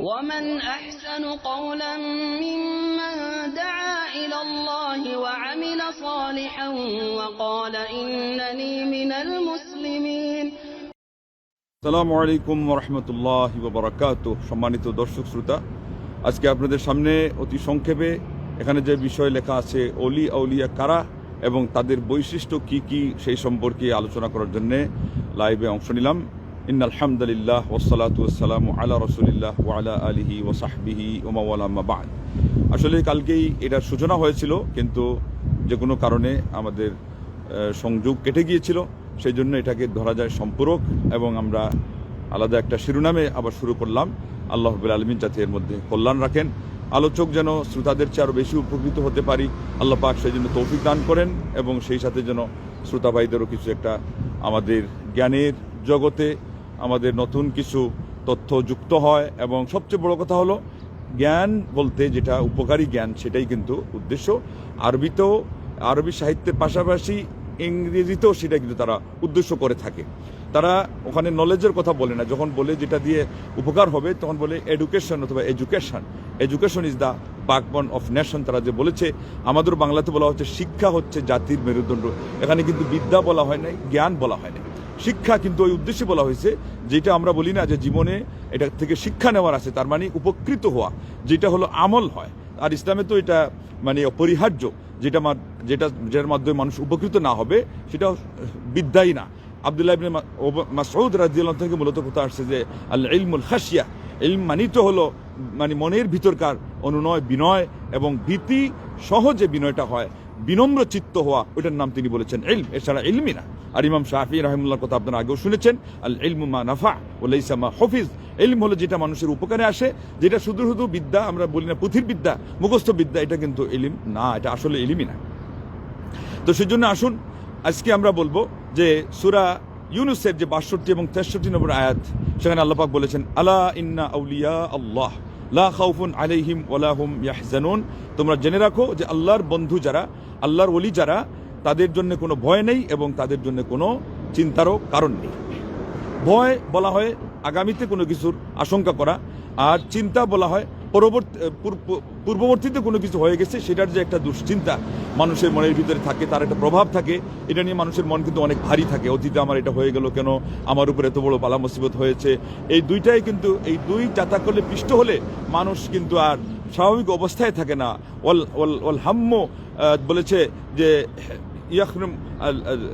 ومن أحسن قولا ممن دعا إلى الله وعمل صالحا وقال إنني من المسلمين সালামু আলাইকুম রহমতুল্লাহ বারাকাত সম্মানিত দর্শক শ্রোতা আজকে আপনাদের সামনে অতি সংক্ষেপে এখানে যে বিষয় লেখা আছে অলি আউলিয়া কারা এবং তাদের বৈশিষ্ট্য কি কি সেই সম্পর্কে আলোচনা করার জন্য লাইভে অংশ নিলাম ইন আলহামদুলিল্লাহ ওসালাত ওসালাম আলা রসুলিল্লাহ ওয়ালা আলিহি ওসাহবিহি ওমাওয়ালাম্মা বাদ আসলে কালকেই এটার সূচনা হয়েছিল, কিন্তু যে কোনো কারণে আমাদের সংযোগ কেটে গিয়েছিল, সেই জন্য এটাকে ধরা যায় সম্পূরক এবং আমরা আলাদা একটা শিরোনামে আবার শুরু করলাম। আল্লাহ আলমিন যাতে এর মধ্যে কল্যাণ রাখেন। আলোচক যেন শ্রোতাদের চেয়ে আরও বেশি উপকৃত হতে পারি, আল্লাহ পাক সেই জন্য তৌফিক দান করেন এবং সেই সাথে যেন শ্রোতা ভাইদেরও কিছু একটা আমাদের জ্ঞানের জগতে আমাদের নতুন কিছু তথ্য যুক্ত হয় এবং সবচেয়ে বড় কথা হলো, জ্ঞান বলতে যেটা উপকারী জ্ঞান, সেটাই কিন্তু উদ্দেশ্য। আরবিতেও, আরবি সাহিত্যের পাশাপাশি ইংরেজিতেও সেটা কিন্তু তারা উদ্দেশ্য করে থাকে। তারা ওখানে নলেজের কথা বলে না। যখন বলে যেটা দিয়ে উপকার হবে, তখন বলে এডুকেশন অথবা education education is the backbone of nation তারা যে বলেছে, আমাদের বাংলাতে বলা হচ্ছে, শিক্ষা হচ্ছে জাতির মেরুদণ্ড। এখানে কিন্তু বিদ্যা বলা হয় নাই, জ্ঞান বলা হয় নাই। শিক্ষা কিন্তু ওই উদ্দেশ্যে বলা হয়েছে, যেটা আমরা বলি না যে জীবনে এটা থেকে শিক্ষা নেওয়ার আছে, তার মানে উপকৃত হওয়া, যেটা হলো আমল হয়। আর ইসলামে তো এটা মানে অপরিহার্য, যেটা যেটা, যেটার মাধ্যমে মানুষ উপকৃত না হবে সেটা বিদ্যাই না। আবদুল্লাহ ইবনে মাসউদ রাদিয়াল্লাহু থেকে মূলত কথা আসছে যে আল ইলমুল খাসিয়া ইলম মানি তো হলো মানে মনের ভিতরকার অনুনয়, বিনয় এবং ভীতি সহজে বিনয়টা হয়, বিনম্র চিত্ত হওয়া, ওইটার নাম তিনি বলেছেন ইলম, এছাড়া ইলমি না। আর ইমাম শাহি রাহিমুল্লাহর কথা আপনারা আগেও শুনেছেন, আল ইলমু মা নাফা ও লাইসা মা হফিজ। ইলম হলো যেটা মানুষের উপকারে আসে, যেটা শুধু শুধু বিদ্যা, আমরা বলি না পুঁথির বিদ্যা, মুখস্থ বিদ্যা, এটা কিন্তু ইলিম না, এটা আসলে ইলিমই না। তো সেজন্য আসুন, আজকে আমরা বলব যে সুরা ইউনুসের যে বাষট্টি এবং তেষট্টি নম্বর আয়াত, সেখানে আল্লাপাক বলেছেন, আলা ইন্না আউলিয়া আল্লাহ, লা খাউফুন আলাইহিম ওয়ালা হুম ইয়াহজানুন। তোমরা জেনে রাখো যে আল্লাহর বন্ধু যারা, আল্লাহর ওলি যারা তাদের জন্য কোনো ভয় নেই এবং তাদের জন্য কোনো চিন্তারও কারণ নেই। ভয় বলা হয় আগামীতে কোনো কিছুর আশঙ্কা করা, আর চিন্তা বলা হয় পরবর্তী পূর্ববর্তীতে কোনো কিছু হয়ে গেছে সেটার যে একটা দুশ্চিন্তা মানুষের মনের ভিতরে থাকে, তার একটা প্রভাব থাকে, এটা নিয়ে মানুষের মন কিন্তু অনেক ভারী থাকে। অতীতে আমার এটা হয়ে গেল কেন? আমার উপর এত বড় বালা মুসিবত হয়েছে। এই দুইটাই কিন্তু, এই দুই যাতা করলে পিষ্ট হলে মানুষ কিন্তু আর স্বাভাবিক অবস্থায় থাকে না। ওয়াল ওয়াল ওয়াল হাম্ম বলেছে যে يخرم ال- ال-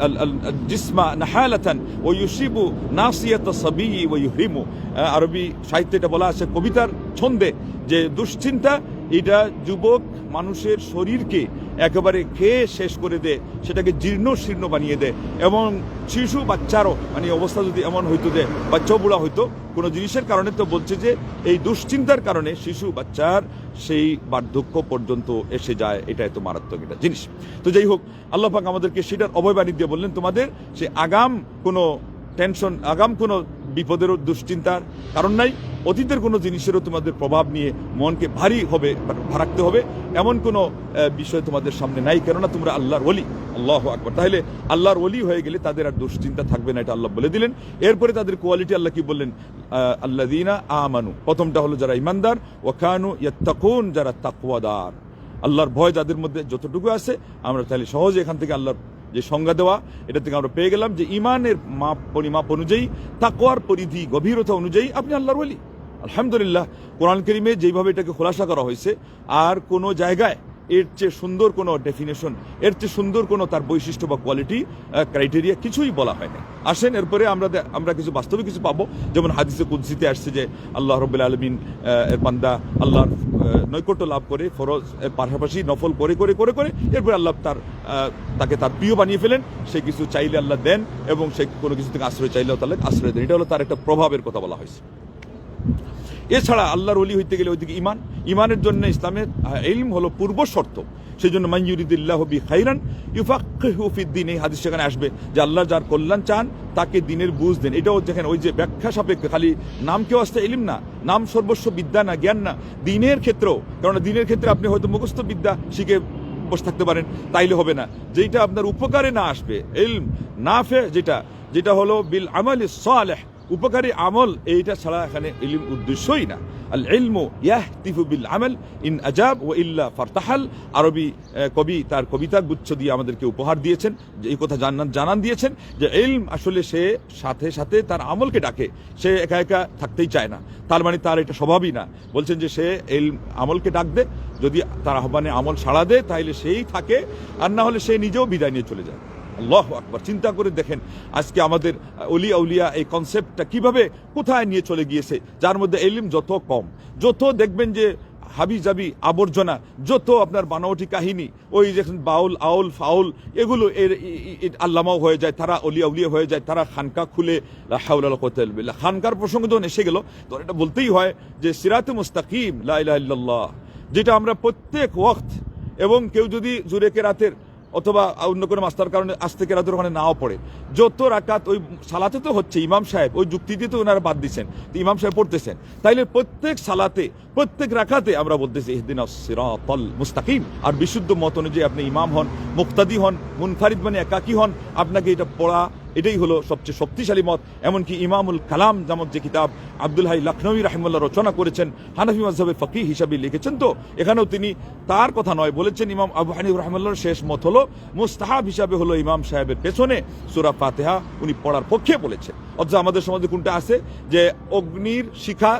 ال- ال- الجسم نحالة ويصيب ناصية الصبي ويهرمه আহ, আরবি সাহিত্যে এটা বলা আছে কবিতার ছন্দে যে দুশ্চিন্তা এটা যুবক মানুষের শরীরকে একেবারে খেয়ে শেষ করে দেয়, সেটাকে জীর্ণ শীর্ণ বানিয়ে দেয়। এবং শিশু বাচ্চারও মানে অবস্থা যদি এমন হইতো যে বাচ্চাও বুড়া হইতো, কোনো জিনিসের কারণে তো বলছে যে এই দুশ্চিন্তার কারণে শিশু বাচ্চার সেই বার্ধক্য পর্যন্ত এসে যায় এটা এত মারাত্মক একটা জিনিস। তো যাই হোক, আল্লাহ পাক আমাদেরকে সেটার অভয়বাণী দিয়ে বললেন, তোমাদের সে আগাম কোনো টেনশন আগাম কোনো বিপদেরও দুশ্চিন্তার কারণ নাই অতীতের কোনো জিনিসেরও তোমাদের প্রভাব নিয়ে মনকে ভারী হবে, ভারাক্তে হবে, এমন কোনো বিষয় তোমাদের সামনে নাই, কেননা তোমরা আল্লাহর ওলি। আল্লাহ আকবর। তাহলে আল্লাহর ওলি হয়ে গেলে তাদের আর দুশ্চিন্তা থাকবে না, এটা আল্লাহ বলে দিলেন। এরপরে তাদের কোয়ালিটি আল্লাহ কি বললেন? আল্লাহ দিনা আমানু। প্রথমটা হলো যারা ইমানদার ও খানু ইয়াত্তাকুন, যারা তাকওয়াদার। আল্লাহর ভয় যাদের মধ্যে যতটুকু আছে, আমরা তাহলে সহজে এখান থেকে আল্লাহর যে সংজ্ঞা দেওয়া, এটা থেকে আমরা পেয়ে গেলাম যে ইমানের মাপ পরিমাপ অনুযায়ী, তাকওয়ার পরিধি, গভীরতা অনুযায়ী আপনি আল্লাহর ওলি। আলহামদুলিল্লাহ, কোরআন করিমে যেভাবে এটাকে খোলাসা করা হয়েছে, আর কোনো জায়গায় এর চেয়ে সুন্দর কোনো ডেফিনেশন এর চেয়ে সুন্দর কোনো তার বৈশিষ্ট্য বা কোয়ালিটি ক্রাইটেরিয়া কিছুই বলা হয় না আসেন, এরপরে আমরা আমরা কিছু বাস্তবে কিছু পাবো। যেমন হাদিসে কুদ্সিতে আসছে যে, আল্লাহ রবিল আলমিন এর বান্দা আল্লাহর নৈকট্য লাভ করে, ফরজ পাশাপাশি নফল করে করে করে করে, এরপরে আল্লাহ তার তাকে তার প্রিয় বানিয়ে ফেলেন। সে কিছু চাইলে আল্লাহ দেন এবং সে কোনো কিছু থেকে আশ্রয় চাইলেও তাহলে আশ্রয় দেন। এটা হলো তার একটা প্রভাবের কথা বলা হয়েছে। এছাড়া আল্লাহর অলি হইতে গেলে ওইদিকে ইমান ইমানের জন্য ইসলামের ইলম হলো পূর্ব শর্ত। সেই জন্য মাইয়ুরিদুল্লাহ বি খাইরান ইউফাক্কিহু ফিদ্দিন এই হাদিস সেখানে আসবে যে আল্লাহ যার কল্যাণ চান, তাকে দিনের বুঝ দেন। এটাও যেখানে ওই যে ব্যাখ্যা সাপেক্ষে। খালি নাম কেউ আসতে এলিম না, নাম সর্বস্ব বিদ্যা না, জ্ঞান না। দিনের ক্ষেত্রেও, কেননা দিনের ক্ষেত্রে আপনি হয়তো মুখস্থ বিদ্যা শিখে বসে থাকতে পারেন, তাইলে হবে না। যেটা আপনার উপকারে না আসবে, ইলম নাফে যেটা যেটা হলো বিল আমালি সালেহ। উপকারী আমল, এইটা ছাড়া এখানে ইলিম উদ্দেশ্যই না। আল ইলমু ইয়াহতিফু বিল আমল, ইন আজাব ও ইল্লা ফারতাহাল। আরবি কবি তার কবিতা গুচ্ছ দিয়ে আমাদেরকে উপহার দিয়েছেন, যে এই কথা জানান জানান দিয়েছেন, যে ইলম আসলে সে সাথে সাথে তার আমলকে ডাকে। সে একা একা থাকতেই চায় না। তার মানে তার এটা স্বভাবই না। বলছেন যে সে ইলম, আমলকে ডাক দে, যদি তার আহ্বানে আমল সাড়া দেয় তাহলে সেই থাকে, আর না হলে সে নিজেও বিদায় নিয়ে চলে যায়। আল্লাহ আকবার, চিন্তা করে দেখেন আজকে আমাদের অলিয়া উলিয়া এই কনসেপ্টটা কীভাবে কোথায় নিয়ে চলে গিয়েছে, যার মধ্যে এলিম যত কম, যত দেখবেন যে হাবি জাবি আবর্জনা, যত আপনার বানাওটি কাহিনী, ওই যেখানে বাউল, আউল, ফাউল, এগুলো এর আল্লামাও হয়ে যায়, তারা অলিয়া উলিয়া হয়ে যায়, তারা খানকা খুলে, লা হাওলা ওয়ালা কুওয়াতা ইল্লা বিল্লাহ। খানকার প্রসঙ্গ যখন এসে গেল তো এটা বলতেই হয় যে সিরাতে মুস্তাকিম, লা ইলাহা ইল্লাল্লাহ, যেটা আমরা প্রত্যেক ওয়াক্ত এবং কেউ যদি জুরেকে রাতের অথবা অন্য কোনো মাস্তার কারণে আজ থেকে রাতের ওখানে নাও পড়ে। যত রাকাত ওই সালাতে তো হচ্ছে, ইমাম সাহেব, ওই যুক্তিতে তো ওনারা বাদ দিচ্ছেন ইমাম সাহেব পড়তেছেন। তাইলে প্রত্যেক সালাতে, প্রত্যেক রাখাতে আমরা বলতেছি এদিন সিরাতল মুস্তাকিম। আর বিশুদ্ধ মত অনুযায়ী আপনি ইমাম হন, মুক্তাদি হন, মুনফারিদ মানে একাকি হন, আপনাকে এটা পড়া এটাই হলো সবচেয়ে শক্তিশালী মত। এমনকি ইমামুল কালাম নামক যে কিতাব আব্দুল হাই লখনৌই রাহিমুল্লাহ রচনা করেছেন, হানাফি মাজহাবে ফকি হিসাবে লিখেছেন তো, এখানেও তিনি তার কথা নয়, বলেছেন ইমাম আবু হানিফ রহমুল্লাহর শেষ মত হলো মুস্তাহাব হিসাবে হলো ইমাম সাহেবের পেছনে সুরা ফাতেহা উনি পড়ার পক্ষে বলেছেন। অথচ আমাদের সমাজে কোনটা আছে যে অগ্নির শিখা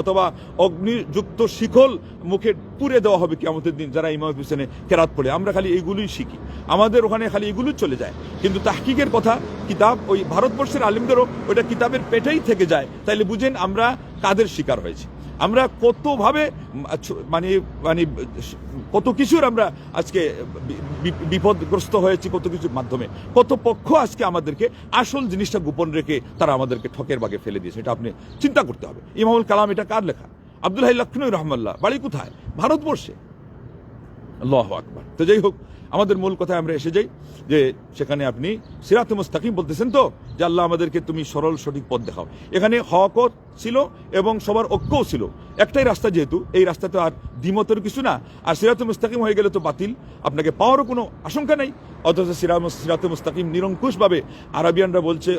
অথবা অগ্নিযুক্ত শিখল মুখে পুড়ে দেওয়া হবে কিয়ামতের দিন যারা ইমামের পিছনে কেরাত পড়ে। আমরা খালি এইগুলোই শিখি। আমাদের ওখানে খালি এগুলোই চলে যায়। কিন্তু তাহকিকের কথা, কিতাব, ওই ভারতবর্ষের আলিমদেরও ওইটা কিতাবের পেটেই থেকে যায়। তাইলে বুঝেন আমরা কাদের শিকার হয়েছি। আমরা কতভাবে মানে মানে কত কিছুর আমরা আজকে বিপদগ্রস্ত হয়েছি কত কিছুর মাধ্যমে। কত পক্ষ আজকে আমাদেরকে আসল জিনিসটা গোপন রেখে তারা আমাদেরকে ঠকের বাগে ফেলে দিয়েছে। এটা আপনি চিন্তা করতে হবে। ইমামুল কালাম এটা কার লেখা? আব্দুল হাই লক্ষ্মী রহমাল্লাহ, বাড়ি কোথায়? ভারতবর্ষে। আল্লাহ আকবর। তো যাই হোক, আমাদের মূল কথায় আমরা এসে যাই যে সেখানে আপনি সিরাত মুস্তাকিম বলতেছেন তো, যে আল্লাহ আমাদেরকে তুমি সরল সঠিক পথ দেখাও। এখানে হকও ছিল এবং সবার ঐক্যও ছিল। একটাই রাস্তা যেহেতু, এই রাস্তা তো আর দ্বিমতের কিছু না। আর সিরাত মুস্তাকিম হয়ে গেলে তো বাতিল। আপনাকে পাওয়ারও কোনো আশঙ্কা নেই। অথচ সিরাম সিরাত মুস্তাকিম নিরঙ্কুশভাবে আরবিয়ানরা বলছে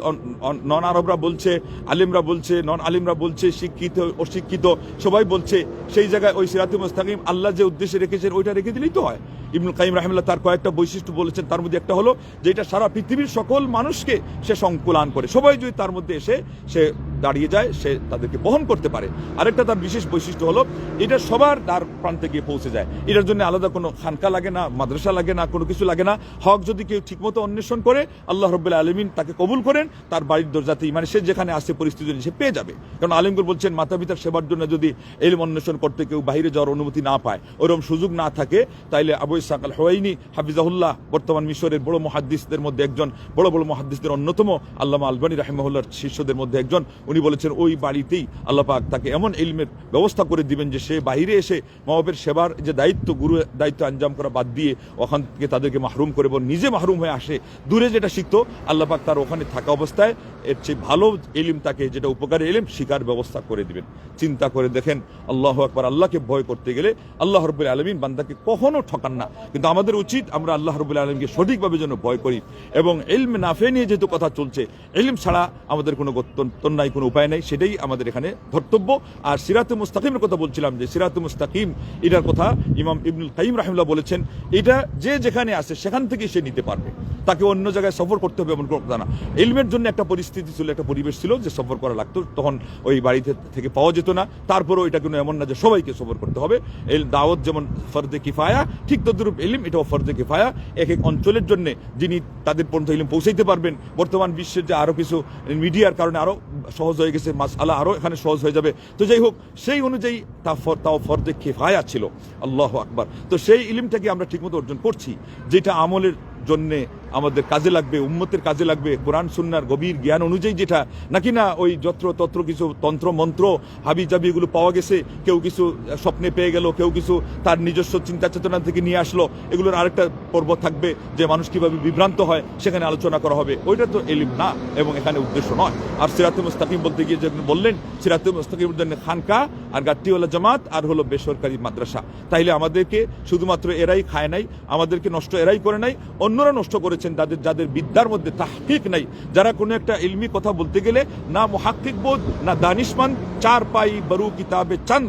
নন আরবরা বলছে, আলিমরা বলছে, নন আলিমরা বলছে, শিক্ষিত, অশিক্ষিত, সবাই বলছে, সেই জায়গায় ওই সিরাত মুস্তাকিম আল্লাহ যে উদ্দেশ্যে রেখেছেন, ওইটা রেখে দিলেই তো হয়। ইবনুল কাইম রাহিমুল্লাহ তার কয়েকটা বৈশিষ্ট্য বলেছেন, তার মধ্যে একটা হলো যে এটা সারা পৃথিবীর সকল মানুষকে সে সংকুলান করে। সবাই যদি তার মধ্যে এসে সে দাঁড়িয়ে যায়, সে তাদেরকে বহন করতে পারে। আরেকটা তার বিশেষ বৈশিষ্ট্য হলো, এটা সবার তার প্রান্তে গিয়ে পৌঁছে যায়। এটার জন্য আলাদা কোনো খানকা লাগে না, মাদ্রাসা লাগে না, কোনো কিছু লাগে না। হক যদি কেউ ঠিকমতো অন্বেষণ করে, আল্লাহ রব্বুল্লাহ আলমিন তাকে কবুল করেন, তার বাড়ির দরজাতেই মানে সে যেখানে আসে পরিস্থিতি সে পেয়ে যাবে। কারণ আলিমগুল বলছেন মাতা পিতার সেবার জন্য যদি এলম অন্বেষণ করতে কেউ বাইরে যাওয়ার অনুমতি না পায় ওরকম সুযোগ না থাকে, তাইলে আবু ইসাক আল হওয়াইনি হাফিজাহুল্লাহ, বর্তমান মিশরের বড় মহাদ্দিসদের মধ্যে একজন, বড় বড় মহাদ্দিসদের অন্যতম আল্লামা আলবানী রাহিমাহুল্লার শিষ্যদের মধ্যে একজন উনি বলেছেন, ওই বাড়িতেই আল্লাহ পাক তাকে এমন ইলমের ব্যবস্থা করে দিবেন যে সে বাইরে এসে মাহবের সেবার যে দায়িত্ব, গুরু দায়িত্ব আঞ্জাম করা বাদ দিয়ে ওখান থেকে তাদেরকে মাহরুম করে এবং নিজে মাহরুম হয়ে আসে। দূরে যেটা শিখতো, আল্লাহ পাক তার ওখানে থাকা অবস্থায় এর চেয়ে ভালো এলিম তাকে, যেটা উপকারী এলিম শিকার ব্যবস্থা করে দিবেন। চিন্তা করে দেখেন, আল্লাহ একবার আল্লাহকে ভয় করতে গেলে আল্লাহ রব্বুল আলমিন বান্দাকে কখনো ঠকান না। কিন্তু আমাদের উচিত আমরা আল্লাহ রব্বুল আলমকে সঠিকভাবে যেন ভয় করি এবং এলম নাফে নিয়ে যেহেতু কথা চলছে এলিম ছাড়া আমাদের কোনো গত্যন্তর নাই কোনো উপায় নাই, সেটাই আমাদের এখানে ধর্তব্য। আর সিরাতে মুস্তাকিমের কথা বলছিলাম যে সিরাতে মুস্তাকিম, এটার কথা ইমাম ইবনুল কাইম রাহিমুল্লাহ বলেছেন, এটা যে যেখানে আছে সেখান থেকে সে নিতে পারবে। তাকে অন্য জায়গায় সফর করতে হবে এমন কোনো কথা না। এলমের জন্য একটা পরিস্থিতি ছিল, একটা পরিবেশ ছিল যে সফর করা লাগতো, তখন ওই বাড়িতে থেকে পাওয়া যেত না। তারপরেও এটা কোনো এমন না যে সবাইকে সফর করতে হবে। এল দাওয়াত যেমন ফর্দে কিফায়া, ঠিক তদ্রুপ এলিম এটাও ফর্দে কিফায়া। এক এক অঞ্চলের জন্য যিনি তাদের পর্যন্ত এলিম পৌঁছাইতে পারবেন। বর্তমান বিশ্বের যে আরও কিছু মিডিয়ার কারণে আরও সহজ হয়ে গেছে মাস আল্লাহ আরও এখানে সহজ হয়ে যাবে। তো যাই হোক, সেই অনুযায়ী তা ফর- তাও ফর্দে খেফায়া ছিল। আল্লাহ আকবার। তো সেই ইলিমটাকে আমরা ঠিকমতো অর্জন করছি, যেটা আমলের জন্যে আমাদের কাজে লাগবে, উম্মতের কাজে লাগবে, কোরআন, সুন্নার গভীর জ্ঞান অনুযায়ী যেটা। নাকি না ওই যত্র তত্র কিছু তন্ত্র, মন্ত্র, হাবি জাবি এগুলো পাওয়া গেছে, কেউ কিছু স্বপ্নে পেয়ে গেল, কেউ কিছু তার নিজস্ব চিন্তা চেতনা থেকে নিয়ে আসলো, এগুলোর আরেকটা পর্ব থাকবে যে মানুষ কীভাবে বিভ্রান্ত হয়, সেখানে আলোচনা করা হবে। ওইটা তো এলিম না, এবং এখানে উদ্দেশ্য নয়। আর সিরাতে মুস্তাকিম বলতে গিয়ে যেমন বললেন সিরাতে মুস্তাকিমের জন্য খানকা, আর গাট্টিওয়ালা জামাত, আর হলো বেসরকারি মাদ্রাসা। তাইলে আমাদেরকে শুধুমাত্র এরাই খায় নাই, আমাদেরকে নষ্ট এরাই করে নাই, অন্যরা নষ্ট করেছে। বলেছেন তাদের যাদের বিদ্যার মধ্যে তাহকিক নাই, যারা কোনো একটা ইলমি কথা বলতে গেলে না মহাক্ষিক বোধ, না দানিশমান, চার পাই বরু কিতাবে চান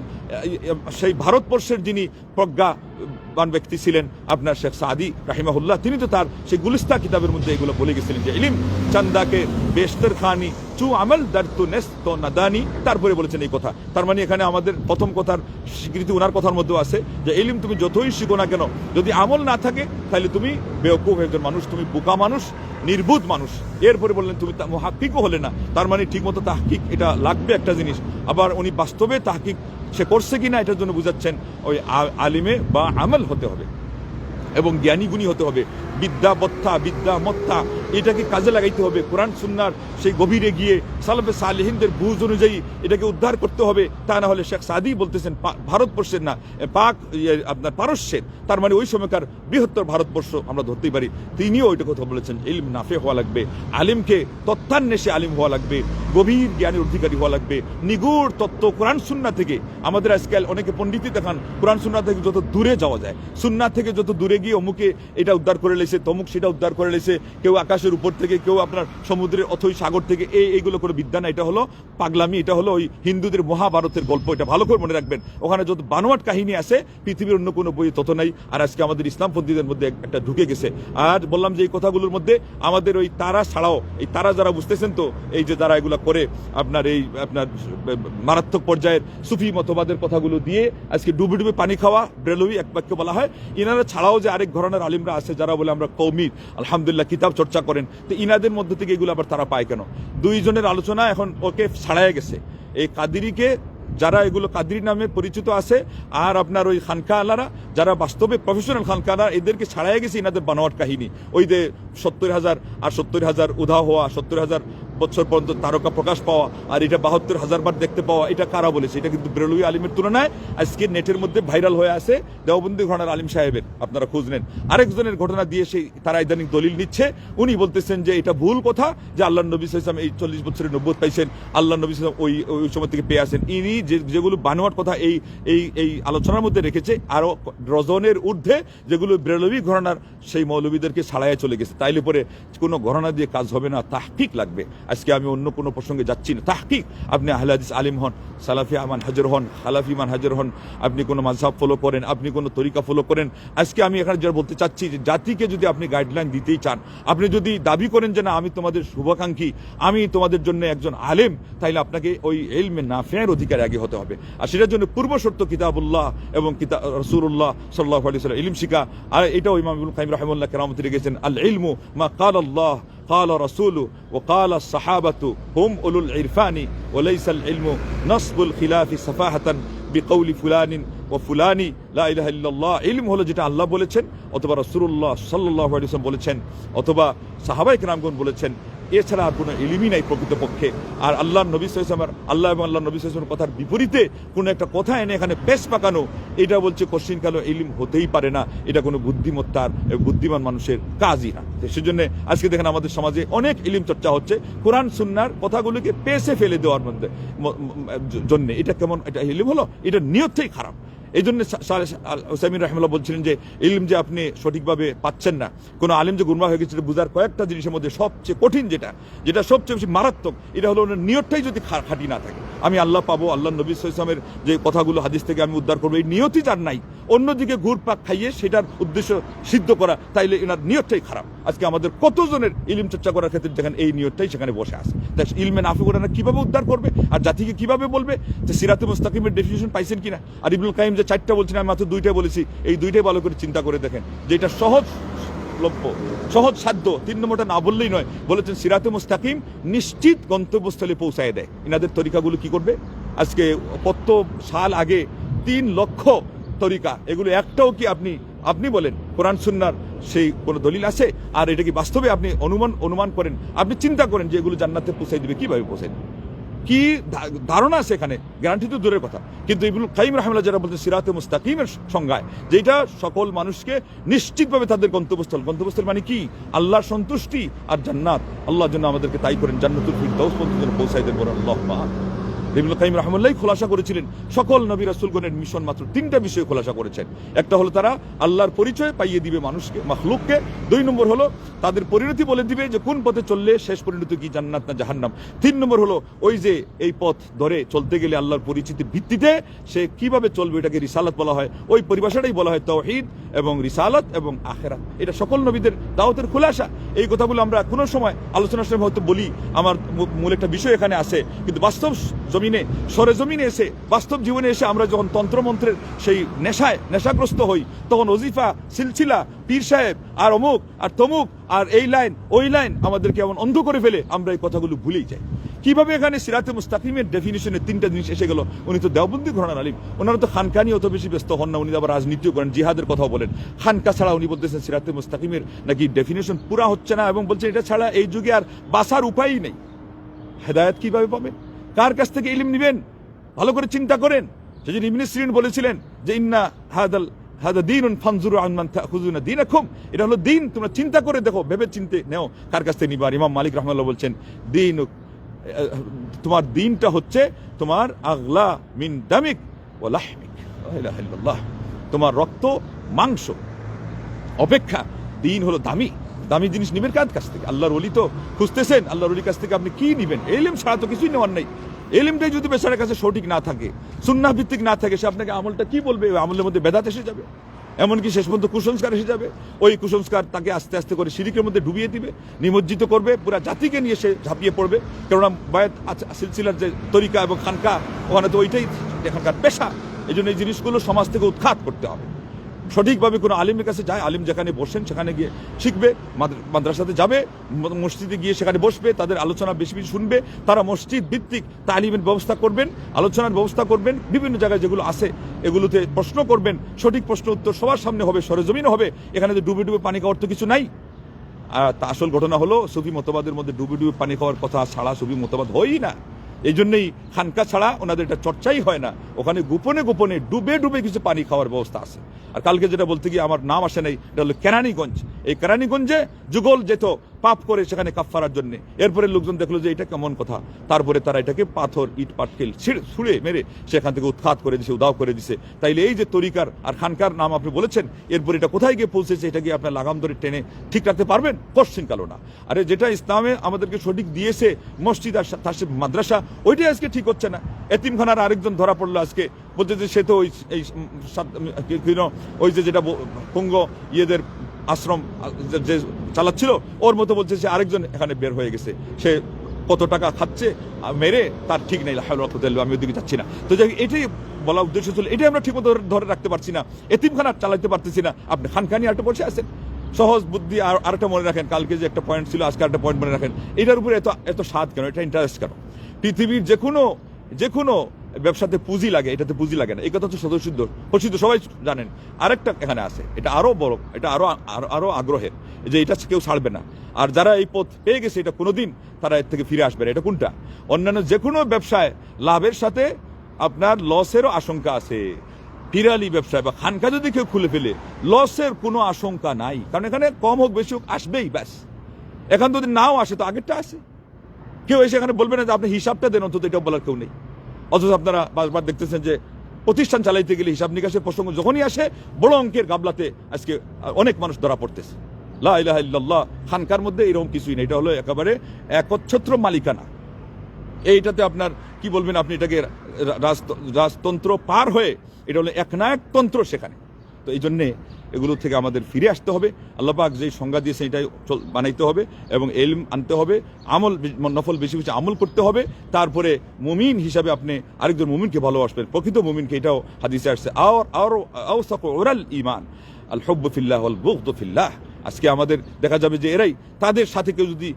সেই ভারতবর্ষের যিনি প্রজ্ঞা বান ব্যক্তি ছিলেন আপনার শেখ সাদি রাহিমাহুল্লাহ, তিনি তো তার সেই গুলিস্তা কিতাবের মধ্যে এগুলো বলে গেছিলেন যে ইলিম চান্দাকে বেশতর খানি, চু আমল দারতু নেস্ত নাদানি। তারপরে বলেছেন এই কথা। তার মানে এখানে আমাদের প্রথম কথার স্বীকৃতি ওনার কথার মধ্যেও আছে যে, এলিম তুমি যতই শিখো না কেন, যদি আমল না থাকে, তাহলে তুমি বেওকুফ একজন মানুষ, তুমি বোকা মানুষ, নির্বুধ মানুষ। এরপরে বললেন, তুমি হাকিকও হলে না। তার মানে ঠিকমতো তাহকিক, এটা লাগবে একটা জিনিস। আবার উনি বাস্তবে তাহকিক সে করছে কি না এটার জন্য বুঝাচ্ছেন, ওই আলিমে বা আমল হতে হবে এবং জ্ঞানী গুণী হতে হবে। বিদ্যা বত্তা, বিদ্যা মত্তা এটাকে কাজে লাগাইতে হবে। কোরআন সুন্নার সেই গভীরে গিয়ে সালফে সালেহিনদের বুঝ অনুযায়ী এটাকে উদ্ধার করতে হবে। তা না হলে শেখ সাদি বলতেছেন ভারতবর্ষের না পাক ইয়ে, আপনার পারস্যের তার মানে ওই সময়কার বৃহত্তর ভারতবর্ষ আমরা ধরতেই পারি। তিনিও ওইটা কথা বলেছেন ইলম নাফে হওয়া লাগবে আলিমকে তত্ত্বান্বেষে আলিম হওয়া লাগবে গভীর জ্ঞানের অধিকারী হওয়া লাগবে। নিগুড় তত্ত্ব কোরআন সুন্না থেকে আমাদের আজকাল অনেকে পণ্ডিতি দেখান কোরআন সুন্না থেকে যত দূরে যাওয়া যায় সুন্না থেকে যত দূরে গিয়ে অমুকে এটা উদ্ধার করে লেছে তমুক সেটা উদ্ধার করে লেছে কেউ আকাশের উপর থেকে কেউ আপনার সমুদ্রের অথই সাগর থেকে এই এইগুলো করে বিদ্যা না, এটা হলো পাগলামি, এটা হলো ওই হিন্দুদের মহাভারতের গল্প, এটা ভালো করে মনে রাখবেন। ওখানে যত বানোয়াট কাহিনী আছে, পৃথিবীর অন্য কোনো বই তত নাই, আর আজকে আমাদের ইসলামপন্থীদের মধ্যে একটা ঢুকে গেছে। আর বললাম যে এই কথাগুলোর মধ্যে আমাদের ওই তারা ছাড়াও, এই তারা যারা বুঝতেছেন তো, এই যে যারা এগুলো করে আপনার এই, আপনার মারাত্মক পর্যায়ের সুফি মতবাদের কথাগুলো দিয়ে আজকে ডুবে ডুবে পানি খাওয়া ব্রেলবি এক বাক্য বলা হয়, ইনারা ছাড়াও যে আরেক ধরনের আলিমরা আছে, যারা বলে আমরা কৌমির আলহামদুলিল্লাহ, কিতাব চর্চা করেন। তো ইনাদের মধ্যে থেকে এগুলো আবার তারা পায় কেন? দুইজনের আলোচনা এখন ওকে ছাড়াই গেছে। এই কাদিরিকে যারা এগুলো কাদরি নামে পরিচিত আছে, আর আপনার ওই খানকা আলারা, যারা বাস্তবে প্রফেশনাল খানকা আলারা, এদেরকে ছাড়াই গেছে ইনাদের বানোয়াট কাহিনী। ওই যে সত্তর হাজার আর সত্তর হাজার উধা হওয়া, সত্তর হাজার বছর পর্যন্ত তারকা প্রকাশ পাওয়া আর এটা বাহাত্তর হাজার বার দেখতে পাওয়া, এটা কারা বলেছে? এটা কিন্তু বেরলুই আলিমের তুলনায় আজকে নেটের মধ্যে ভাইরাল হয়ে আছে দেওবন্দি ঘটনার আলিম সাহেবের, আপনারা খোঁজ নেন। আরেকজনের ঘটনা দিয়ে সেই তারা ইদানিং দলিল নিচ্ছে, উনি বলতেছেন যে এটা ভুল কথা যে আল্লাহ নবী সাল্লাম এই চল্লিশ বছরের নব্বত পাইছেন আল্লাহ নবী সাল্লাম ওই ওই সময় থেকে পেয়ে আসেন ইনি যে, যেগুলো বানোয়ার কথা এই এই এই আলোচনার মধ্যে রেখেছে আরও ডজনের ঊর্ধ্বে যেগুলো ব্রেলবি ঘটনার সেই মৌলবীদেরকে ছাড়াইয়া চলে গেছে। তাইলে পরে কোনো ঘটনা দিয়ে কাজ হবে না তাহকিক লাগবে। আজকে আমি অন্য কোনো প্রসঙ্গে যাচ্ছি না। তাহকিক, আপনি আহলাদিস আলিম হন, সালাফি আমান হাজর হন হালাফি মান হাজর হন, আপনি কোনো মাঝহাব ফলো করেন, আপনি কোনো তরিকা ফলো করেন। আজকে আমি এখানে যেটা বলতে চাচ্ছি যে জাতিকে যদি আপনি গাইডলাইন দিতেই চান, আপনি যদি দাবি করেন যে না, আমি তোমাদের শুভাকাঙ্ক্ষী, আমি তোমাদের জন্য একজন আলেম, তাইলে আপনাকে ওই এলমে নাফের অধিকার আগে হতে হবে। আর সেটার জন্য পূর্ব শর্ত কিতাবুল্লাহ এবং কিতাব রসুল্লাহ সাল্লাহ আলি ইলিম শিখা আর এটাও ইমাম কাইম রহমুল্লাহ কেরামতি রেখেছেন আল ইলমু মা কাল আল্লাহ قال رسوله وقال الصحابة هم أولو العرفان وليس العلم نصب الخلاف سفاهة بقول فلان وفلان لا إله إلا الله علم হলো যেটা আল্লাহ বলেছেন অথবা রাসূলুল্লাহ সাল্লাল্লাহু আলাইহি ওয়াসাল্লাম বলেছেন অথবা সাহাবায়ে কেরামগণ বলেছেন এছাড়া আর কোনো ইলিমই নাই প্রকৃতপক্ষে। আর আল্লাহ নবী সাল্লামের আল্লাহ এবং আল্লাহ নবী সাল্লামের কথার বিপরীতে কোনো একটা কথা এনে এখানে পেশ পাকানো, এটা বলছে কোশ্চিন কালো ইলিম হতেই পারে না। এটা কোনো বুদ্ধিমত্তার বুদ্ধিমান মানুষের কাজই না। সেজন্য আজকে দেখেন আমাদের সমাজে অনেক ইলিম চর্চা হচ্ছে, কোরআন, সুন্নার কথাগুলিকে পেশে ফেলে দেওয়ার মধ্যে জন্য। এটা কেমন, এটা ইলিম হলো? এটা নিয়তটাই খারাপ। এই জন্য হোসাইমিন রহমুল্লাহ বলছিলেন যে, ইলম যে আপনি সঠিকভাবে পাচ্ছেন না, কোনো আলিম যে গুরমা হয়ে গেছে বুঝার কয়েকটা জিনিসের মধ্যে সবচেয়ে কঠিন যেটা যেটা সবচেয়ে বেশি মারাত্মক, এটা হলো ওনার নিয়তটাই যদি খাঁটি না থাকে। আমি আল্লাহ পাবো, আল্লাহ নবী ইসলামের যে কথাগুলো হাদিস থেকে আমি উদ্ধার করব, এই নিয়তই যার নাই। অন্যদিকে ঘুর পাক খাইয়ে সেটার উদ্দেশ্য সিদ্ধ করা, তাইলে এনার নিয়তটাই খারাপ। আজকে আমাদের কতজনের ইলিম চর্চা করার ক্ষেত্রে যেখানে এই নিয়তটাই সেখানে বসে আছে? তাই ইলমে নাফি ওরা কীভাবে উদ্ধার করবে, আর জাতিকে কীভাবে বলবে যে সিরাতে মুস্তাকিমের ডেফিনেশন পাইছেন কিনা? আর ইবনুল কাইম যে চারটা বলছেন আমি মাত্র দুইটা বলেছি, এই দুইটাই ভালো করে চিন্তা করে দেখেন। যে এটা সহজ লভ্য, সহজ সাধ্য, তিন নম্বরটা না বললেই নয়, বলেছেন সিরাতে মুস্তাকিম নিশ্চিত গন্তব্যস্থলে পৌঁছায় দেয়। এনাদের তরিকাগুলো কি করবে? আজকে কত সাল আগে তিন লক্ষ তরিকা, এগুলো একটাও কি আপনি আপনি বলেন, কোরআন সুন্নার সেই কোনো দলিল আছে? আর এটা কি বাস্তবে আপনি অনুমান অনুমান করেন? আপনি চিন্তা করেন যে এগুলো জান্নাতে পৌঁছাই দিবে, কীভাবে পৌঁছাই কি ধারণা আছে এখানে? গ্যারান্টি তো দূরের কথা। কিন্তু ইবুল কাইম রহমুল্লাহ যারা বলছেন সিরাতে মুস্তাকিমের সংজ্ঞায় যেটা সকল মানুষকে নিশ্চিতভাবে তাদের গন্তব্যস্থল। গন্তব্যস্থল মানে কি? আল্লাহর সন্তুষ্টি আর জান্নাত। আল্লাহর জন্য আমাদেরকে তাই করেন, জান্নাতুল ফিরদাউস পর্যন্ত যেন পৌঁছাই দেন বলেন আল্লাহ ইবনুল কাইম রহমুল্লাহ খোলাসা করেছিলেন। সকল নবী রাসূলগণের মিশন মাত্র তিনটা বিষয় খোলাসা করেছেন। একটা হলো তারা আল্লাহর পরিচয় পাইয়ে দিবে মানুষকে, মাখলুককে। দুই নম্বর হলো তাদের পরিণতি বলে দিবে যে কোন পথে চললে শেষ পরিণতি কি, জান্নাত না জাহান্নাম। তিন নম্বর হলো ওই যে এই পথ ধরে চলতে গেলে আল্লাহর পরিচিতির ভিত্তিতে সে কীভাবে চলবে এটাকে রিসালাত বলা হয়। ওই পরিভাষাটাই বলা হয় তৌহিদ এবং রিসালাত এবং আখেরাত। এটা সকল নবীদের দাওয়াতের খোলাসা। এই কথাগুলো আমরা কোনো সময় আলোচনার সময় হয়তো বলি। আমার মূল একটা বিষয় এখানে আছে। কিন্তু বাস্তব জমিনে সরেজমিনে এসে, বাস্তব জীবনে এসে আমরা যখন তন্ত্রমন্ত্রের সেই নেশায়, নেশাগ্রস্ত হই, তখন ওজিফা, সিলসিলা, পীর সাহেব আর অমুক আর তমুক আর এই লাইন, ওই লাইন আমাদেরকে এমন অন্ধ করে ফেলে, আমরা এই কথাগুলো ভুলেই যাই। কীভাবে এখানে সিরাতে মুস্তাকিমের ডেফিনেশনে তিনটা জিনিস এসে গেল? উনি তো দেওবন্দি ঘরানার আলিম। ওনারা তো খানকানি অত বেশি ব্যস্ত হন না, উনি আবার রাজনীতিও করেন, জিহাদের কথাও বলেন। খানকা ছাড়া উনি বলতেছেন সিরাতে মুস্তাকিমের নাকি ডেফিনেশন পুরা হচ্ছে না এবং বলছেন এটা ছাড়া এই যুগে আর বাসার উপায়ই নেই। হেদায়ত কীভাবে পাবেন? কার কাছ থেকে ইলিম নিবেন? ভালো করে চিন্তা করেন। সেজন্য ইবনে সিরিন বলেছিলেন যে, ইন্না হাদাল, হাদা দিন ফানজুরু আনমান তাখুজুনা দীনাকুম। এটা হলো দিন। তোমরা চিন্তা করে দেখো ভেবে চিনতে নেও কার কাছ থেকে নিবা ইমাম মালিক রহমাল্লাহ বলছেন, দিন তোমার দিনটা হচ্ছে তোমার আগলা মিন দামিক ও লাহমিক। তোমার রক্ত মাংস। অপেক্ষা, দিন হলো দামি। দামি জিনিস নিবেন কার কাছ থেকে? আল্লাহর অলি তো খুঁজতেছেন, আল্লাহর অলির কাছ থেকে আপনি কি নিবেন? এলিম ছাড়া তো কিছুই নেওয়ার নেই। এলিমটাই যদি বেচারের কাছে সঠিক না থাকে সুন্নাহ ভিত্তিক না থাকে, সে আপনাকে আমলটা কি বলবে? আমলের মধ্যে বেদাত এসে যাবে। এমনকি শেষ পর্যন্ত কুসংস্কার এসে যাবে। ওই কুসংস্কার তাকে আস্তে আস্তে করে শিরিকের মধ্যে ডুবিয়ে দিবে, নিমজ্জিত করবে, পুরা জাতিকে নিয়ে সে ঝাঁপিয়ে পড়বে। কেননা বায়াত আচ- সিলসিলার যে তরিকা এবং খানকা, ওখানে তো ওইটাই এখানকার পেশা। এই জন্য এই জিনিসগুলো সমাজ থেকে উৎখাত করতে হবে। সঠিকভাবে কোনো আলিমের কাছে যায়, আলিম যেখানে বসেন সেখানে গিয়ে শিখবে মাদ্রাসাতে যাবে মসজিদে গিয়ে সেখানে বসবে, তাদের আলোচনা বেশি বেশি শুনবে, তারা মসজিদ ভিত্তিক তালিমের ব্যবস্থা করবেন, আলোচনার ব্যবস্থা করবেন, বিভিন্ন জায়গায় যেগুলো আছে এগুলোতে প্রশ্ন করবেন, সঠিক প্রশ্ন উত্তর সবার সামনে হবে সরেজমিন হবে, এখানে যে ডুবে ডুবে পানি খাওয়ার তো কিছু নাই। আর তা আসল ঘটনা হলো, সুফি মতবাদের মধ্যে ডুবে ডুবে পানি খাওয়ার কথা ছাড়া সুফি মতবাদ হয়ই না। এই জন্যই খানকা ছাড়া ওনাদের এটা চর্চাই হয় না। ওখানে গোপনে গোপনে ডুবে ডুবে কিছু পানি খাওয়ার ব্যবস্থা আছে। আর কালকে যেটা বলতে গিয়ে আমার নাম আসে নাই, এটা হলো কেরানীগঞ্জ। এই কেরানীগঞ্জে যুগল যেত পাপ করে সেখানে কাফারার জন্য। এরপরে লোকজন দেখল যে এটা কেমন কথা। তারপরে তারা এটাকে পাথর, ইট, পাটকেল ছিঁড়ে মেরে সেখান থেকে উৎখাত করে দিছে উদাও করে দিছে। তাইলে এই যে তরিকার আর খানকার নাম আপনি বলেছেন, এরপর এটা কোথায় গিয়ে পৌঁছেছে এটা গিয়ে আপনার লাগাম ধরে টেনে ঠিক রাখতে পারবেন? কোশ্চিন কালো না। আরে যেটা ইসলামে আমাদেরকে সঠিক দিয়েছে, মসজিদ আর তার মাদ্রাসা ওইটাই আজকে ঠিক হচ্ছে না। এতিমখানার আরেকজন ধরা পড়ল আজকে, বলছে যে সে তো ওই ওই যে যেটা পঙ্গ ইয়েদের আশ্রম যে- চালাচ্ছিল, ওর মতো বলছে যে আরেকজন এখানে বের হয়ে গেছে। সে কত টাকা খাচ্ছে মেরে তার ঠিক নেই আমি ওদিকে যাচ্ছি না। তো যাই এটাই বলা উদ্দেশ্য ছিল, এটাই আমরা ঠিক মতো ধরে রাখতে পারছি না। এতিমখানা চালাতে পারতেছি না। আপনি খানখানি একটা বসে আছেন। সহজ বুদ্ধি আর আরেকটা মনে রাখেন, কালকে যে একটা পয়েন্ট ছিল, আজকে একটা পয়েন্ট মনে রাখেন। এটার উপরে এত এত স্বাদ কেন? এটা ইন্টারেস্ট কেন? পৃথিবীর যে কোনো যে কোনো ব্যবসাতে পুঁজি লাগে, এটাতে পুঁজি লাগে না। এই কথা তো সদস্য প্রসিদ্ধ সবাই জানেন। আরেকটা এখানে আছে। এটা আরও বড়, এটা আরও আরও আরও আগ্রহের যে এটা কেউ ছাড়বে না। আর যারা এই পথ পেয়ে গেছে, এটা কোনোদিন তারা এর থেকে ফিরে আসবে না। এটা কোনটা? অন্যান্য যে কোনো ব্যবসায় লাভের সাথে আপনার লসেরও আশঙ্কা আছে। পিরালি ব্যবসায় বা খানকা যদি কেউ খুলে ফেলে লসের কোনো আশঙ্কা নাই। কারণ এখানে কম হোক, বেশি হোক, আসবেই, ব্যাস। এখন যদি নাও আসে, তো আগেরটা আসে কেউ এসে এখানে বলবে না যে আপনি হিসাবটা দেন, অন্তত এটা বলার কেউ নেই। অথচ আপনারা বারবার দেখতেছেন যে প্রতিষ্ঠান চালাইতে গেলে হিসাব নিকাশের প্রসঙ্গ যখনই আসে, বড় অঙ্কের গাবলাতে আজকে অনেক মানুষ ধরা পড়তেছে। লা ইলাহা ইল্লাল্লাহ, খানকার মধ্যে এরকম কিছুই নেই। এটা হলো একেবারে একচ্ছত্র মালিকানা। এইটাতে আপনার কি বলবেন আপনি? এটাকে রাজত- রাজতন্ত্র পার হয়ে এটা হলো একনায়ক তন্ত্র সেখানে। তো এই জন্যে এগুলো থেকে আমাদের ফিরে আসতে হবে। আল্লাহ পাক যেই সংজ্ঞা দিয়েছে এটাই বানাইতে হবে এবং এলম আনতে হবে, আমল নফল বেশি বেশি আমল করতে হবে। তারপরে মুমিন হিসাবে আপনি আরেকজন মুমিনকে ভালোবাসবেন, প্রকৃত মুমিনকে এটাও হাদিসে আসছে আর আর আওসাক ওরাল ইমান আল হব্ব ফিল্লাহ আল বুগদ ফিল্লাহ। আজকে আমাদের দেখা যাবে যে এরাই তাদের সাথে কেউ যদি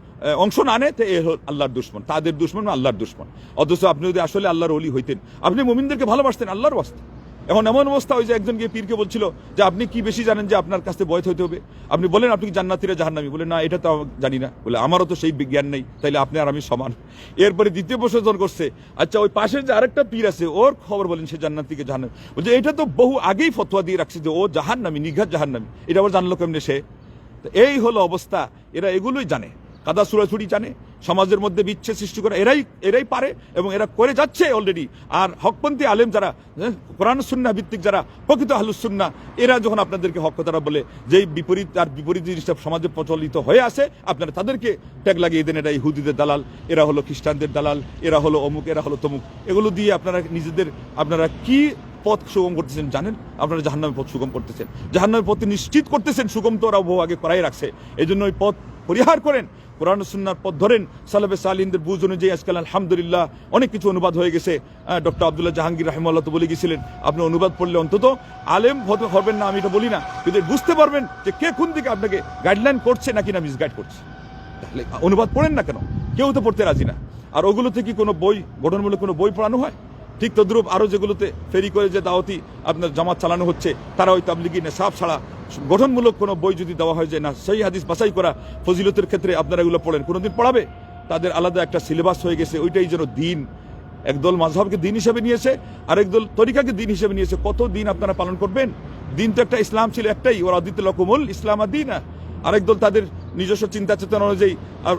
অংশ না নেয়, তো এ আল্লাহর দুশ্মন, তাদের দুশ্মন আল্লাহর দুশ্মন। অথচ আপনি যদি আসলে আল্লাহর অলি হইতেন, আপনি মুমিনদেরকে ভালোবাসতেন, আল্লাহর বাস্তে এখন এমন অবস্থা ওই যে একজন গিয়ে পীরকে বলছিল যে আপনি কি বেশি জানেন যে আপনার কাছে বয়স হইতে হবে? আপনি বলেন, আপনি কি জান্নাতিরা জাহান্নামি? বলে, না, এটা তো জানি না। বলে, আমারও তো সেই জ্ঞান নেই, তাইলে আপনি আর আমি সমান। এরপরে দ্বিতীয় প্রশ্ন করছে আচ্ছা ওই পাশের যে আরেকটা পীর আছে, ওর খবর বলেন, সে জান্নাতিকে জাহান্নামি? বলছে, এটা তো বহু আগেই ফতোয়া দিয়ে রাখছে যে ও জাহান্নামি, নিঘাত জাহান্নামি। এটা আবার জানলো কেমনে সে? এই হলো অবস্থা, এরা এগুলোই জানে। কাদা সুরাছুরি জানে সমাজের মধ্যে বিচ্ছেদ সৃষ্টি করে এরাই এরাই পারে এবং এরা করে যাচ্ছে অলরেডি আর হকপন্থী আলেম যারা হ্যাঁ, কোরআন সুন্না ভিত্তিক যারা প্রকৃত আহলুসুন্না এরা যখন আপনাদেরকে হক কথাটা বলে যেই বিপরীত আর বিপরীত জিনিসটা সমাজে প্রচলিত হয়ে আসে আপনারা তাদেরকে ট্যাগ লাগিয়ে দেন এটা ইহুদিদের দালাল এরা হলো খ্রিস্টানদের দালাল এরা হলো অমুক এরা হলো তমুক। এগুলো দিয়ে আপনারা নিজেদের আপনারা কি পথ সুগম করতেছেন জানেন? আপনারা জাহান্নামের পথ সুগম করতেছেন। জাহান্নামের পথ নিশ্চিত করতেছেন সুগম তো ওরা বহু আগে করাই রাখছে। এই জন্য ওই পথ পরিহার করেন। কোরআন সুন্নার পথ ধরেন সালাবে সালিনদের বুঝ অনুযায়ী আজকাল আলহামদুলিল্লাহ অনেক কিছু অনুবাদ হয়ে গেছে। ডক্টর আবদুল্লাহ জাহাঙ্গীর রহমাল্লাহ তো বলে গেছিলেন, আপনি অনুবাদ পড়লে অন্তত আলেম হতে, হবেন না, আমি এটা বলি না। কিন্তু বুঝতে পারবেন যে কে কোন দিকে আপনাকে গাইডলাইন করছে নাকি না মিসগাইড করছে। তাহলে অনুবাদ পড়েন না কেন? কেউ তো পড়তে রাজি না। আর ওগুলো থেকে কোনো বই, গঠনমূলক কোনো বই পড়ানো হয়? ঠিক তদ্রুপ আরও যেগুলোতে ফেরি করে যে দাওয়াতি আপনার জামাত চালানো হচ্ছে, তারা ওই তাবলিগি নেশাব ছাড়া গঠনমূলক কোনো বই যদি দেওয়া হয় যে না, সেই হাদিস বাছাই করা ফজিলতের ক্ষেত্রে আপনারা এগুলো পড়েন, কোনোদিন পড়াবে? তাদের আলাদা একটা সিলেবাস হয়ে গেছে, ওইটাই যেন দিন। একদল মাঝহবকে দিন হিসেবে নিয়েছে আরেক দল তরিকাকে দিন হিসেবে নিয়েছে। কত দিন আপনারা পালন করবেন? দিন তো একটা ইসলাম ছিল একটাই ওর আদিত্য লকুমুল ইসলাম আর দিন আরেক দল তাদের নিজস্ব চিন্তা চেতনা অনুযায়ী, আর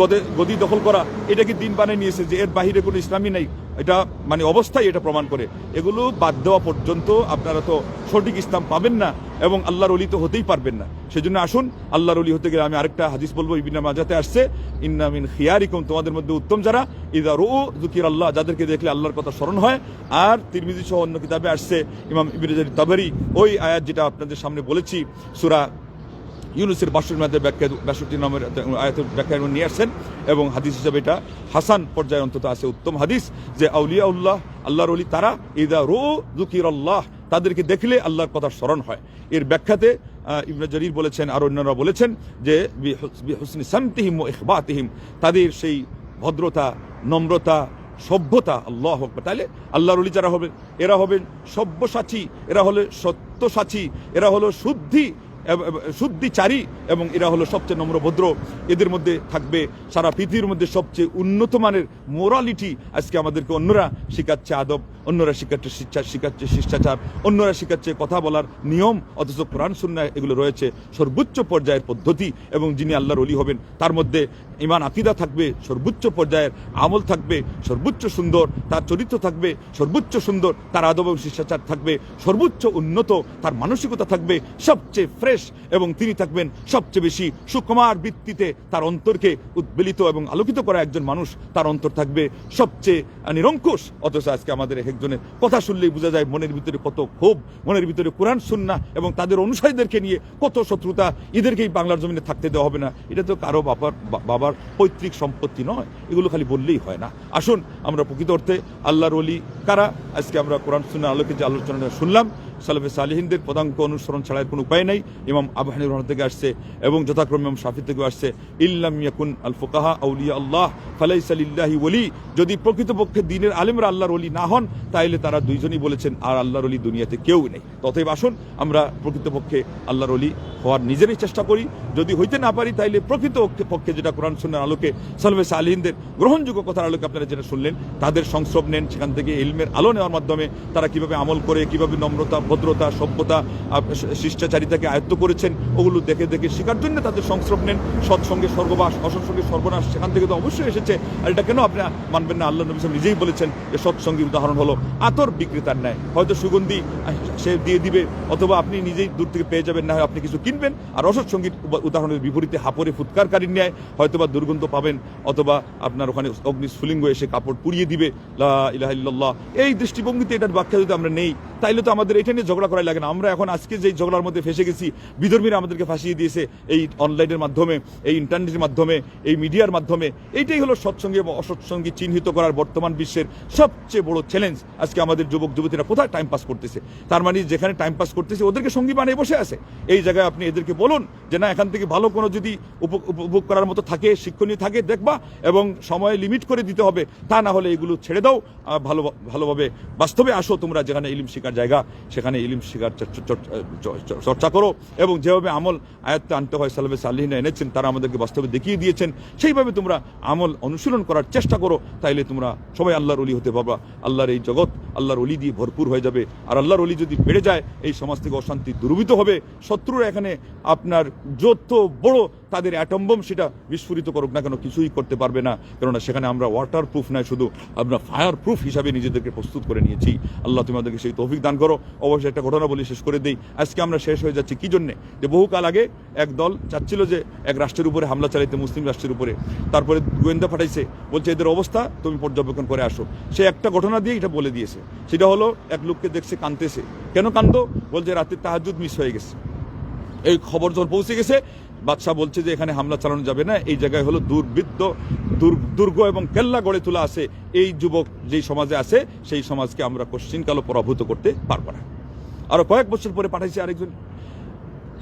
গদে, গদি দখল করা এটা কি দিন বানিয়ে নিয়েছে যে এর বাহিরে কোনো ইসলামই নাই। এটা মানে অবস্থায় এটা প্রমাণ করে। এগুলো বাদ দেওয়া পর্যন্ত আপনারা তো সঠিক ইসলাম পাবেন না। এবং আল্লাহর অলি তো হতেই পারবেন না। সেজন্য আসুন, আল্লাহর অলি হতে গেলে আমি আরেকটা হাদিস বলব, ইবিনা মাজাতে আসছে ইন্নামিন খিয়ারিকুম তোমাদের মধ্যে উত্তম যারা, ইদা রু জুকির আল্লাহ যাদেরকে দেখলে আল্লাহর কথা স্মরণ হয়। আর তিরমিজি সহ অন্য কিতাবে আসছে, ইমাম ইবিন তাবারি, ওই আয়াত যেটা আপনাদের সামনে বলেছি, সুরা ইউনুসের বাসুর মধ্যে ব্যাখ্যা, বাষট্টি নম্বর আয়াতের ব্যাখ্যা নিয়ে আসছেন, এবং হাদিস হিসাবে এটা হাসান পর্যায়ে অন্তত আছে উত্তম হাদিস, যে আউলিয়া উল্লাহ আল্লাহর অলি তারা, ইদা রো জুকির আল্লাহ তাদেরকে দেখলে আল্লাহর কথা স্মরণ হয়। এর ব্যাখ্যাতে ইবনে জরির বলেছেন, আর অন্যরা বলেছেন যে হুসনি সামতিহিম ও ইখবাতিহিম, তাদের সেই ভদ্রতা, নম্রতা, সভ্যতা, আল্লাহ হোক তাহলে আল্লাহর অলি যারা হবে এরা হবেন সভ্যসাচী এরা হলে সত্যসাচী, এরা হলো শুদ্ধি শুদ্ধিচারী এবং এরা হলো সবচেয়ে নম্রভদ্র এদের মধ্যে থাকবে সারা পৃথিবীর মধ্যে সবচেয়ে উন্নত মানের মোরালিটি আজকে আমাদেরকে অন্যরা শেখাচ্ছে আদব, অন্যরা শিখাচ্ছে শিক্ষা, শিখাচ্ছে শিষ্টাচার, অন্যরা শিখাচ্ছে কথা বলার নিয়ম, অথচ কোরআন সুন্না এগুলো রয়েছে সর্বোচ্চ পর্যায়ের পদ্ধতি এবং যিনি আল্লাহর অলি হবেন, তার মধ্যে ইমান আকিদা থাকবে, সর্বোচ্চ পর্যায়ের আমল থাকবে, সর্বোচ্চ সুন্দর তার চরিত্র থাকবে, সর্বোচ্চ সুন্দর তার আদব এবং শিষ্টাচার থাকবে, সর্বোচ্চ উন্নত তার মানসিকতা থাকবে, সবচেয়ে ফ্রেশ এবং তিনি থাকবেন সবচেয়ে বেশি সুকুমার ভিত্তিতে তার অন্তরকে উদ্বেলিত এবং আলোকিত করা একজন মানুষ তার অন্তর থাকবে সবচেয়ে নিরঙ্কুশ। অথচ আজকে আমাদের এক একজনের কথা শুনলেই বোঝা যায় মনের ভিতরে কত ক্ষোভ, মনের ভিতরে কোরআন সুন্না এবং তাদের অনুসারীদেরকে নিয়ে কত শত্রুতা। এদেরকেই বাংলার জমিনে থাকতে দেওয়া হবে না। এটা তো কারও বাবার বা- বাবার পৈতৃক সম্পত্তি নয়। এগুলো খালি বললেই হয় না। আসুন, আমরা প্রকৃত অর্থে আল্লাহর অলি কারা? আজকে আমরা কোরআন সুন্না আলোকে যে আলোচনা শুনলাম সালাফে সালিহিনদের পদাঙ্ক অনুসরণ ছাড়া কোনো উপায় নেই। ইমাম আবহানি রহমান থেকে আসছে এবং যথাক্রমে ইমাম শাফি থেকেও আসছে। ইল্লাম ইয়াকুন আল ফুকাহা আউলিয়া আল্লাহ ফালাই সালিল্লাহি ওলি যদি প্রকৃতপক্ষে দিনের আলেমরা আল্লাহর অলি না হন, তাইলে তারা দুইজনই বলেছেন, আর আল্লাহর অলি দুনিয়াতে কেউ নেই। ততএব আসুন, আমরা প্রকৃতপক্ষে আল্লাহর অলি হওয়ার নিজেরই চেষ্টা করি। যদি হইতে না পারি, তাইলে প্রকৃত পক্ষে যেটা কোরআন সুন্নার আলোকে সালভে সালিহিনদের গ্রহণযোগ্য কথার আলোকে আপনারা যেটা শুনলেন, তাদের সংস্রব নেন, সেখান থেকে ইলমের আলো নেওয়ার মাধ্যমে তারা কীভাবে আমল করে, কীভাবে নম্রতা ভদ্রতা, সভ্যতা শিষ্টাচারিতাকে আয়ত্ত করেছেন, ওগুলো দেখে দেখে শেখার জন্য তাদের সংস্রব নেন। সৎসঙ্গে স্বর্গবাস, অসৎসঙ্গে সর্বনাশ, সেখান থেকে তো অবশ্যই এসেছে। আর এটা কেন আপনি, মানবেন না? আল্লাহ নবী নিজেই বলেছেন যে সৎসঙ্গী উদাহরণ হলো আতর বিক্রেতার ন্যায়। হয়তো সুগন্ধি সে দিয়ে দিবে, অথবা আপনি নিজেই দূর থেকে পেয়ে যাবেন, না হয় আপনি কিছু কিনবেন। আর অসৎসঙ্গীর উবা- উদাহরণের বিপরীতে হাপরে ফুৎকারকারীর ন্যায়, হয়তোবা দুর্গন্ধ পাবেন, অথবা আপনার ওখানে অগ্নিস্ফুলিঙ্গ এসে কাপড় পুড়িয়ে দিবে, লা ইলাহা এই দৃষ্টিভঙ্গিতে এটার ব্যাখ্যা যদি আমরা নেই তাইলে তো আমাদের এটা নিয়ে ঝগড়া করাই লাগে না। আমরা এখন আজকে যে ঝগড়ার মধ্যে ফেসে গেছি, বিধর্মীরা আমাদেরকে ফাঁসিয়ে দিয়েছে এই অনলাইনের মাধ্যমে, এই ইন্টারনেটের মাধ্যমে, এই মিডিয়ার মাধ্যমে, এইটাই হলো সৎসঙ্গী এবং অসৎসঙ্গী চিহ্নিত করার বর্তমান বিশ্বের সবচেয়ে বড় চ্যালেঞ্জ আজকে আমাদের যুবক, যুবতীরা কোথায় টাইম পাস করতেছে? তার মানে যেখানে টাইম পাস করতেছে, ওদেরকে সঙ্গী বানিয়ে বসে আছে। এই জায়গায় আপনি এদেরকে বলুন যে, না, এখান থেকে ভালো কোনো যদি উপ- উপভোগ করার মতো থাকে, শিক্ষণীয় থাকে, দেখবা এবং সময় লিমিট করে দিতে হবে। তা না হলে এগুলো ছেড়ে দাও ভালো, ভালোভাবে বাস্তবে আসো তোমরা যেখানে ইলিম শেখার জায়গা, সেখানে ইলিম চর- চর্চা করো এবং যেভাবে আমল আয়ত্তে আনতে হয় সালাবে সাল্লিহিনা এনেছেন, তারা আমাদেরকে বাস্তবে দেখিয়ে দিয়েছেন, সেইভাবে তোমরা আমল অনুশীলন করার চেষ্টা করো, তাইলে তোমরা সবাই আল্লাহর অলি হতে পারবা। আল্লাহর এই জগৎ আল্লাহর অলি দিয়ে ভরপুর হয়ে যাবে। আর আল্লাহর অলি যদি বেড়ে যায়, এই সমাজ থেকে অশান্তি দূরীভূত হবে। শত্রুরা এখানে আপনার যত বড় তাদের অ্যাটম বোম সেটা বিস্ফোরিত করুক না কেন কিছুই করতে পারবে না। কেননা সেখানে আমরা ওয়াটার প্রুফ নয়, শুধু আমরা ফায়ার প্রুফ হিসাবে নিজেদেরকে প্রস্তুত করে নিয়েছি। আল্লাহ তুমি আমাদেরকে সেই তৌফিক দান করো। অবশ্যই একটা ঘটনা বলি শেষ করে দিই। আজকে আমরা শেষ হয়ে যাচ্ছি কি জন্যে? যে বহুকাল আগে এক দল চাচ্ছিল যে এক রাষ্ট্রের উপরে হামলা চালাইতে, মুসলিম রাষ্ট্রের উপরে। তারপরে গোয়েন্দা পাঠাইছে, বলছে, এদের অবস্থা তুমি পর্যবেক্ষণ করে আসো। সে একটা ঘটনা দিয়ে এটা বলে দিয়েছে। সেটা হলো, এক লোককে দেখছে কানতেছে কেন কান্দ বলছে রাতে তাহাজুদ মিস হয়ে গেছে। এই খবর যখন পৌঁছে গেছে বাদশাহ বলছে যে এখানে হামলা চালানো যাবে না, এই জায়গায় হলো দুর্বৃত্ত, দুর- দুর্গ এবং কেল্লা গড়ে তোলা আছে। এই যুবক যেই সমাজে আছে, সেই সমাজকে আমরা কোশ্চিনকালও পরাভূত করতে পারব না। আরও কয়েক বছর পরে পাঠাইছে আরেকজন।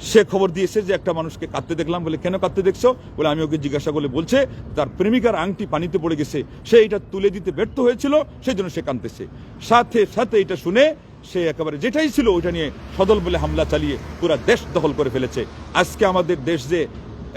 সে খবর দিয়েছে যে একটা মানুষকে কাঁদতে দেখলাম, বলে, কেন কাঁদতে দেখছ? বলে, আমি ওকে জিজ্ঞাসা করলে বলছে, তার প্রেমিকার আংটি পানিতে পড়ে গেছে। সে এটা তুলে দিতে ব্যর্থ হয়েছিল সেই জন্য সে কাঁদতেছে। সাথে সাথে এটা শুনে সে একেবারে যেটাই ছিল ওইটা নিয়ে সদল বলে হামলা চালিয়ে পুরা দেশ দখল করে ফেলেছে। আজকে আমাদের দেশ যে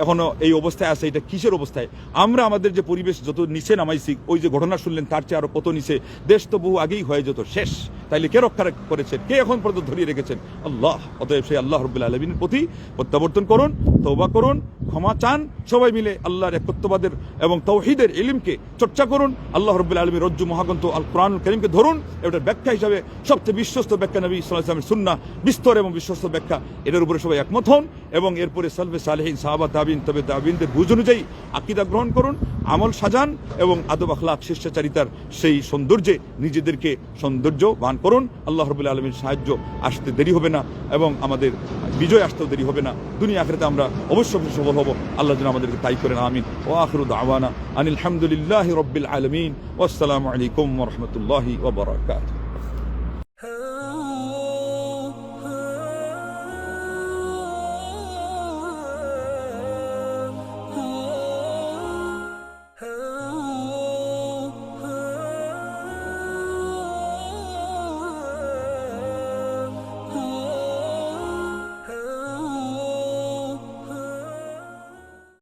এখনও এই অবস্থায় আছে, এটা কিসের অবস্থায়? আমরা আমাদের যে পরিবেশ যত নিচে নামাইছি, ওই যে ঘটনা শুনলেন, তার চেয়ে আরও কত নিচে? দেশ তো বহু আগেই হয়ে যেত, শেষ। তাইলে কে রক্ষা করেছেন কে এখন পর্যন্ত ধরিয়ে রেখেছেন? আল্লাহ। অতএব সেই আল্লাহ রবুল্লা আলমিনের প্রতি প্রত্যাবর্তন করুন তৌবা করুন, ক্ষমা চান। সবাই মিলে আল্লাহর একত্ববাদের এবং তৌহিদের ইলিমকে চর্চা করুন। আল্লাহ রবুল্লা আলমী রজ্জু মহাগ্রন্থ আল কোরআন করিমকে ধরুন। এটার ব্যাখ্যা হিসাবে সবচেয়ে বিশ্বস্ত ব্যাখ্যা নবী ইসলাম ইসলামের সুন্না বিস্তর এবং বিশ্বস্ত ব্যাখ্যা। এটার উপরে সবাই একমত হন এবং এরপরে সালফে সালেহীন সাহাবা তাবিন, তবে তাবিনদের বুঝ অনুযায়ী আকিদা গ্রহণ করুন, আমল সাজান এবং আদব আখলাক শিষ্টাচারিতার সেই সৌন্দর্যে নিজেদেরকে সৌন্দর্য বান করুন। আল্লাহ রবুল্লা আলমীর সাহায্য আসতে দেরি হবে না এবং আমাদের বিজয় আসতেও দেরি হবে না। দুনিয়া আখেরাতে আমরা অবশ্য সফল হব। আল্লাহ যেন আমাদেরকে তাই করেন, আমিন। ও আখরুদ আওয়ানা আনিল হামদুলিল্লাহ রব্বিল আলমিন। ওয়াসালামু আলাইকুম রহমতুল্লাহি ওবরাকাত